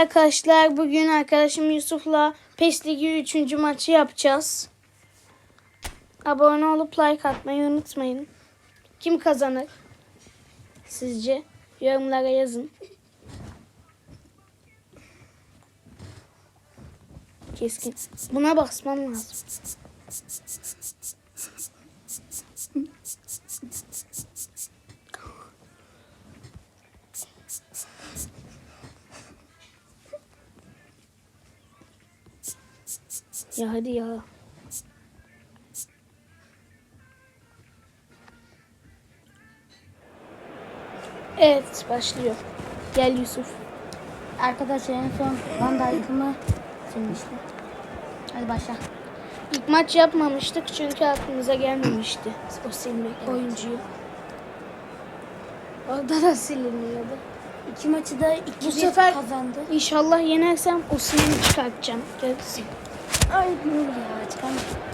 Arkadaşlar bugün arkadaşım Yusuf'la PES Ligi 3. maçı yapacağız. Abone olup like atmayı unutmayın. Kim kazanır? Sizce? Yorumlara yazın. Keskin. Buna basmam lazım. Ya hadi ya. Evet başlıyor. Gel Yusuf. Arkadaşlar en son Van Dijk'ımı silmişti. Hadi başla. İlk maç yapmamıştık çünkü aklımıza gelmemişti o silmek oyuncuyu. Orada da siliniyordu. İki maçı da 2 Bu sefer kazandı. İnşallah yenersem Osimhen'i çıkartacağım. Gelsin. Ay ya.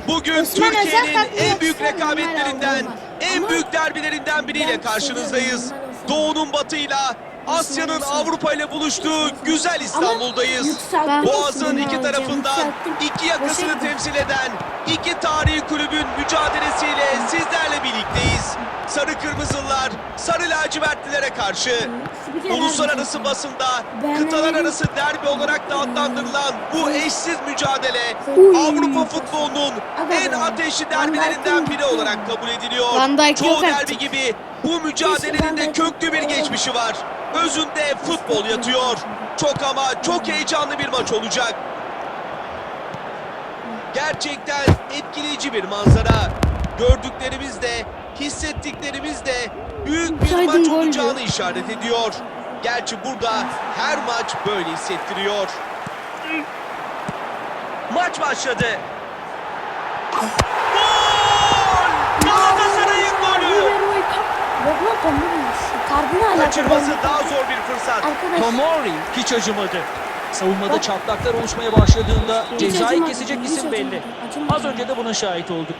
Bugün Osman Türkiye'nin en büyük rekabetlerinden, en Ama büyük derbilerinden biriyle ben karşınızdayız. Doğu'nun batıyla, Asya'nın. Avrupa ile buluştuğu güzel İstanbul'dayız. Boğaz'ın iki tarafından iki yakasını temsil eden iki tarihi kulübün mücadelesiyle sizlerle birlikteyiz. Sarı Kırmızılar, Sarı Lacivertlilere karşı Uluslararası basında kıtalar arası derbi olarak da adlandırılan bu eşsiz mücadele. Avrupa futbolunun en ateşli derbilerinden biri olarak kabul ediliyor. Çoğu derbi gibi bu mücadelenin de köklü bir geçmişi var. Özünde futbol yatıyor. Çok ama çok heyecanlı bir maç olacak. Gerçekten etkileyici bir manzara. Gördüklerimiz de, hissettiklerimiz de büyük bir Saydın maç olacağını işaret ediyor. Gerçi burada her maç böyle hissettiriyor. Maç başladı. Gol! Galatasaray'ın golü! Kaçırması daha zor bir fırsat. Tomori hiç acımadı. Savunmada çatlaklar oluşmaya başladığında cezayı kesecek isim belli. Az önce de buna şahit olduk.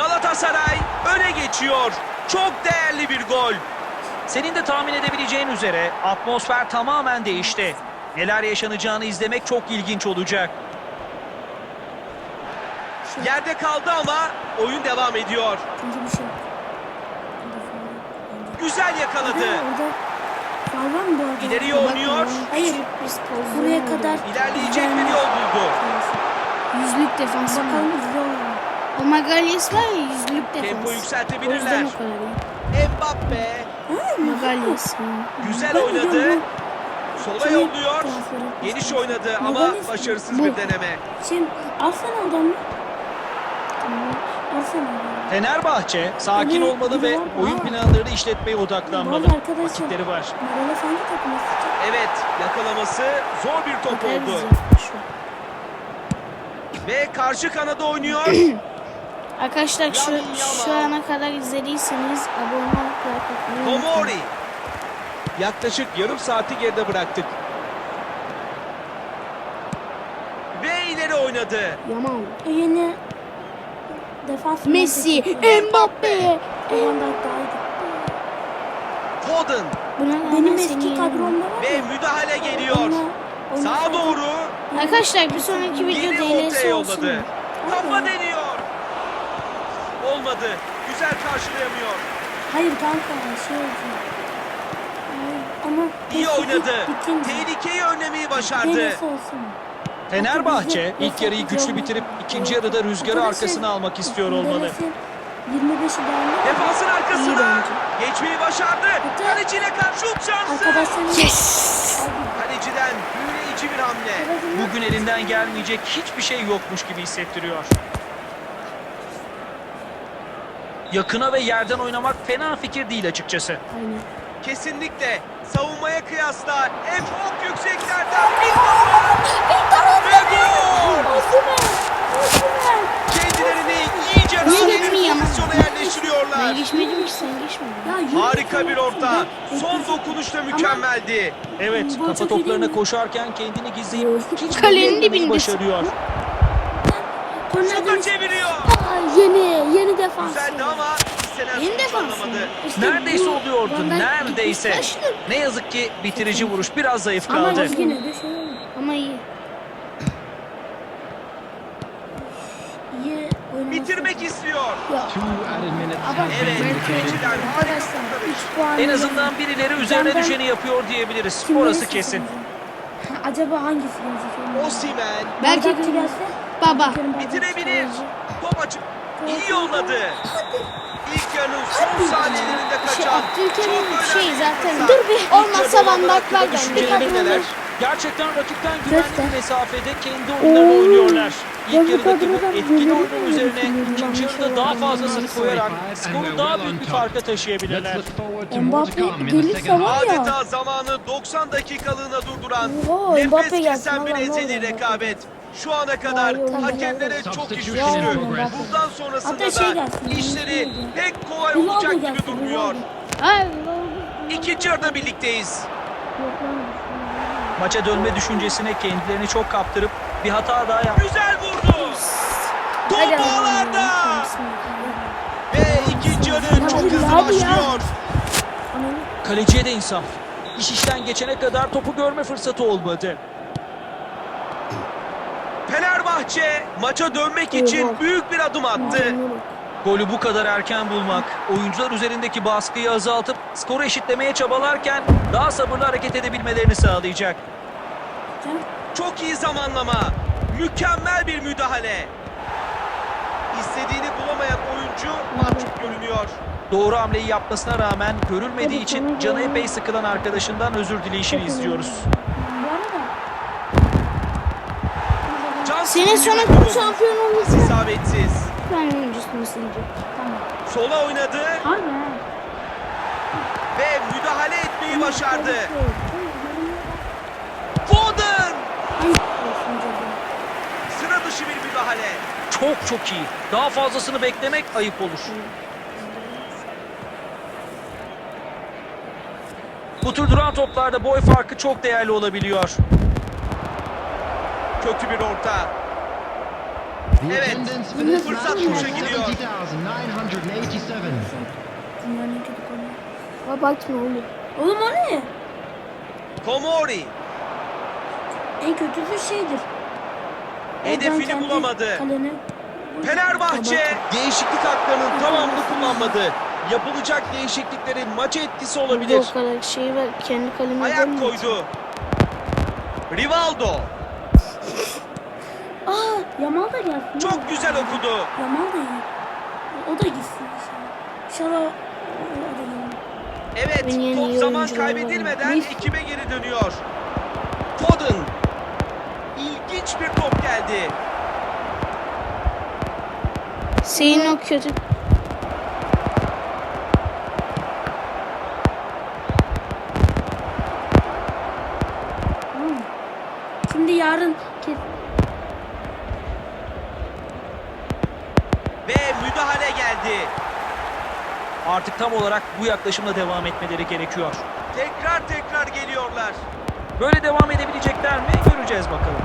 Galatasaray öne geçiyor. Çok değerli bir gol. Senin de tahmin edebileceğin üzere atmosfer tamamen değişti. Neler yaşanacağını izlemek çok ilginç olacak. Yerde kaldı ama oyun devam ediyor. Güzel yakaladı. İleriye oynuyor. Hayır. Buraya kadar İlerleyecek bir yol buldu. Yüzlük defans. Bakalım? O Magalyes var ya yüzlük defans. Tempo yükseltebilirler. o kadar iyi. Mbappe Magalyes. hı. güzel oynadı. Sola yolluyor. Geniş oynadı ama başarısız bir deneme. Şimdi Arsenal'dan mı? Arsenal'dan. Fenerbahçe sakin olmalı ve oyun planlarını işletmeye odaklanmalı. Vakitleri var. Evet yakalaması zor bir top oldu. Ve karşı kanada oynuyor. Arkadaşlar şu, şu ana kadar izlediyseniz abone olup like atmayı. Yaklaşık yarım saati geride bıraktık. Ve ileri oynadı. Yaman. Yeni defans Messi. Mbappe. İyi. Foden Benim eski kadromda var ve müdahale geliyor. onunla Sağa doğru Arkadaşlar bir sonraki video geri ortaya DLS olsun. Kafa deniyor. Olmadı. Güzel karşılayamıyor. Hayır kanka şey oldu. Ama İyi oynadı. bitince. Tehlikeyi önlemeyi başardı. Fenerbahçe ilk yarıyı güçlü bitirip ikinci yarıda rüzgarı arkasına almak istiyor olmalı. 25'i beğendi. Defansın arkasına. Geçmeyi başardı. Kaleciyle karşı şut şansı. Yes. Kaleciden büyüleyici bir hamle. Bugün elinden gelmeyecek hiçbir şey yokmuş gibi hissettiriyor. Yakına ve yerden oynamak fena fikir değil açıkçası. Aynen. Kesinlikle savunmaya kıyasla en çok yükseklerden bir top. Ve gol. Kendilerini iyice rahat bir pozisyona yerleştiriyorlar. Ben geçmedim ki sen geçmedin. Ya Harika bir orta. Son dokunuşta mükemmeldi. Evet, kafa toplarına koşarken kendini gizleyip hiç Kalenin başarıyor. Şutu çeviriyor. Yeni, yeni defans. Güzeldi ama Yeni sonuç defans. alamadı. İşte Neredeyse bu- oluyordu. Dijk Neredeyse. gitmiş taşlı. Ne yazık ki bitirici vuruş biraz zayıf Ama kaldı. yine de şey oldu. Ama iyi. İyi oynaması. Bitirmek istiyor. Ya Two added minutes Ama have Evet, been indicated. kaleciler Arkadaşlar 3 puan. En azından birileri üzerine düşeni yapıyor diyebiliriz. Kimleri Orası kesin. Acaba hangisi gelecek? Osimhen Belki gelse. baba. Bitirebilir. Top açıp iyi yolladı. İlk yarının son saniyelerinde Şey, kaçan Abdülkerim çok önemli şey zaten. Dur bir olmazsa Van Dijk var? Gerçekten rakipten güvenli bir mesafede kendi oyunlarını oynuyorlar. İlk yarıdaki bu etkili oyunun üzerine ikinci yarıda daha fazlasını koyarak skoru daha büyük bir farka taşıyabilirler. Mbappe gelirse var ya. Adeta zamanı 90 dakikalığına durduran nefes kesen bir ezeli rekabet. Şu ana kadar hakemlere çok iş düştü. Bundan sonrasında şey da gelsin, işleri pek kolay olacak gibi durmuyor. İkinci yarıda birlikteyiz. Maça dönme düşüncesine kendilerini çok kaptırıp bir hata daha yaptı. Güzel vurdu. Top ağlarda. Ve ikinci yarı çok hızlı başlıyor. Kaleciye de insaf. İş işten geçene kadar topu görme fırsatı olmadı. Fenerbahçe maça dönmek için büyük bir adım attı. Golü bu kadar erken bulmak, oyuncular üzerindeki baskıyı azaltıp skoru eşitlemeye çabalarken daha sabırlı hareket edebilmelerini sağlayacak. Çok iyi zamanlama. Mükemmel bir müdahale. İstediğini bulamayan oyuncu mahcup görünüyor. Doğru hamleyi yapmasına rağmen görülmediği için canı epey sıkılan arkadaşından özür dileyişini izliyoruz. Bu arada Can Senin bir kim şampiyon olursa isabetsiz. ben oyuncusunu sileceğim. tamam. Sola oynadı Harbi ha. ve müdahale etmeyi başardı. Foden! Sıra dışı bir müdahale. Çok çok iyi. Daha fazlasını beklemek ayıp olur. Bu tür duran toplarda boy farkı çok değerli olabiliyor. Kötü bir orta. Evet, attendance for this fırsat match boşa gidiyor. 70,987. Dünyanın en kötü konu. Baba bakma oğlum. Oğlum o ne? Tomori En kötüsü şeydir. hedefini bulamadı. kaleni- Fenerbahçe değişiklik haklarının tamamını kullanmadı. Yapılacak değişikliklerin maça etkisi olabilir. o kadar şey var. Kendi Ayak koydu. Rivaldo Aa Yamal da gelsin. çok güzel okudu. Yamal da iyi. O da gitsin inşallah. İnşallah o da iyi. Evet Dünyanın top iyi zaman oyuncuları var. kaybedilmeden ekibe geri dönüyor. Foden İlginç bir top geldi. Senin o kötü? Şimdi yarın kes. Geldi. Artık tam olarak bu yaklaşımla devam etmeleri gerekiyor. Tekrar tekrar geliyorlar. Böyle devam edebilecekler mi? Göreceğiz bakalım.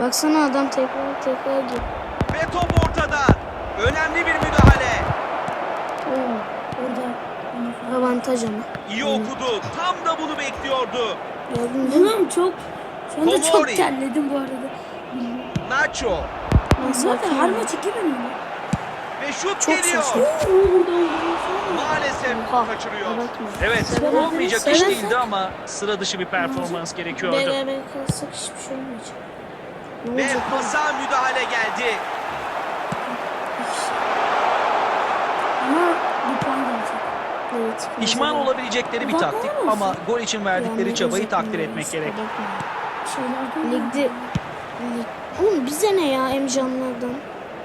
Baksana adam tekrar tekrar gir. Ve top ortada. Önemli bir müdahale. Oo, orada. Avantaj ama. İyi okudu. Tam da bunu bekliyordu. Gördün değil mi? Çok şu anda çok terledim bu arada. Nacho. Zaten maç iki mi? Ve şut Çok geliyor. şaşırdım. Oo, buradan vuruyorsun. Maalesef Oha. kaçırıyor. Abartma. Evet, Seven- olmayacak iş seven- değildi ama sıra dışı bir performans gerekiyordu. Beraber kalsak hiçbir şey olmayacak. Ne Ve olacak? pasa müdahale geldi. Ama bir puan gelecek. Evet. Pişman olabilecekleri bir taktik mısın? ama gol için verdikleri çabayı takdir etmek gerek. Ligde Lig... Oğlum bize ne ya Emcanlardan?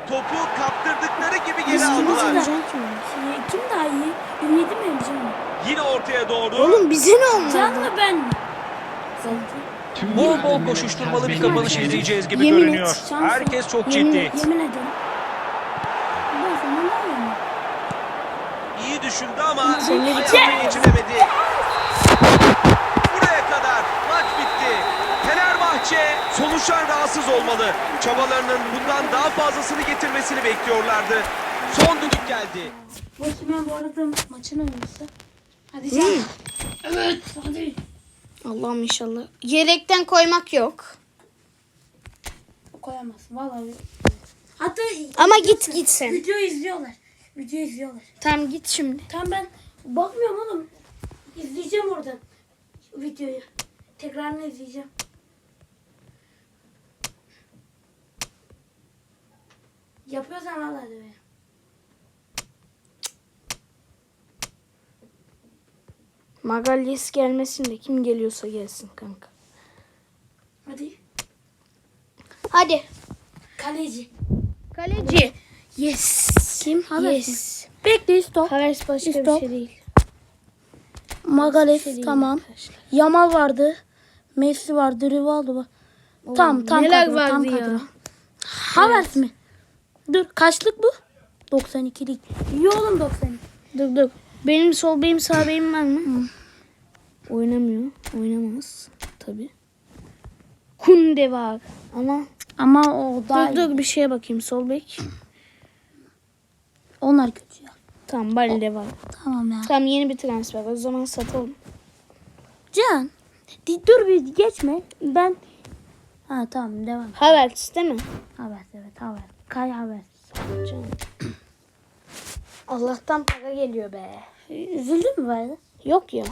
Topu kaptırdıkları gibi geri Biz aldılar. soracağım ki? Şey, kim daha iyi? Ümidi mi mi? Yine ortaya doğru. Oğlum bize ne Can onlardan? mı ben mi? Bol bol koşuşturmalı bir kapanış izleyeceğiz gibi Yemin et, görünüyor. şansı. Herkes çok Yemin ciddi. et. Yemin ederim. İyi düşündü ama hayata geçiremedi. Buraya kadar maç bitti. Fenerbahçe rahatsız olmalı. Çabalarının bundan daha fazlasını getirmesini bekliyorlardı. Son düdük geldi. Osimhen bu arada maçın oyuncusu. Hadi sen. Evet hadi. Allah'ım inşallah. Yedekten koymak yok. Koyamazsın vallahi. Hatta Ama git git sen. video izliyorlar. Video izliyorlar. Tamam git şimdi. Tam ben bakmıyorum oğlum. İzleyeceğim oradan videoyu. Tekrarını izleyeceğim. Yapıyorsan al hadi be. Magalyes gelmesin de kim geliyorsa gelsin kanka. Hadi. Hadi. Kaleci. Kaleci. Yes. Kim? Havertz Yes. Bekle stop. Havertz başka bir Stop. şey değil. Bir şey değil tamam. arkadaşlar. Yamal vardı. Messi vardı. Rivaldo var. Tam tam neler kadro, vardı tam ya. kadro. Havertz mi? Dur kaçlık bu? 92'lik. İyi oğlum 92. Dur dur. Benim sol beyim sağ beyim var mı? Oynamıyor. Oynamaz. Tabi. Kunde var. Ama Ama o daha dur dur bir şeye bakayım sol bek. onlar kötü ya. Tamam Balde var. Tamam ya. Tamam yeni bir transfer. O zaman satalım. Can. Dur bir geçme. Ben Ha tamam devam. Havertz değil mi? Havertz evet Havertz. Canım. Allah'tan para geliyor be. Üzüldün mü böyle? Yok ya.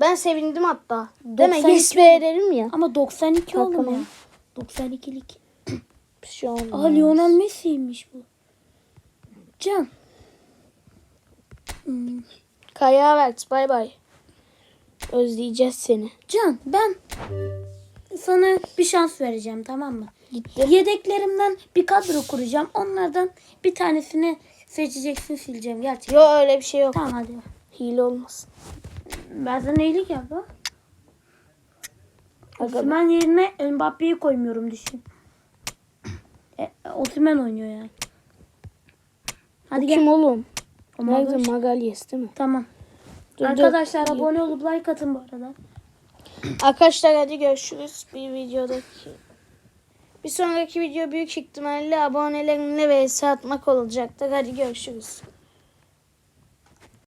Ben sevindim hatta. Deme 92 yes be derim ya. Ama 92 oğlum ya. 92'lik. Bir şey olmaz. Aa Lionel Messi'ymiş bu. Can. Hmm. Kaya Havertz bay bay. Özleyeceğiz seni. Can ben sana bir şans vereceğim tamam mı? Gitti. Yedeklerimden bir kadro kuracağım. Onlardan bir tanesini seçeceksin sileceğim gerçekten. Yok öyle bir şey yok. Tamam hadi. Hile olmasın. Ben sana iyilik yaptım. Osman yerine Mbappe'yi koymuyorum düşün. E, Osman oynuyor yani. Hadi gel. Kim oğlum? Nerede Magal- Magalyes değil mi? Tamam. Dur, dur. Arkadaşlar abone olup like atın bu arada. Arkadaşlar hadi görüşürüz bir videodaki. Bir sonraki video büyük ihtimalle abonelerimle vs atmak olacaktır. Hadi görüşürüz.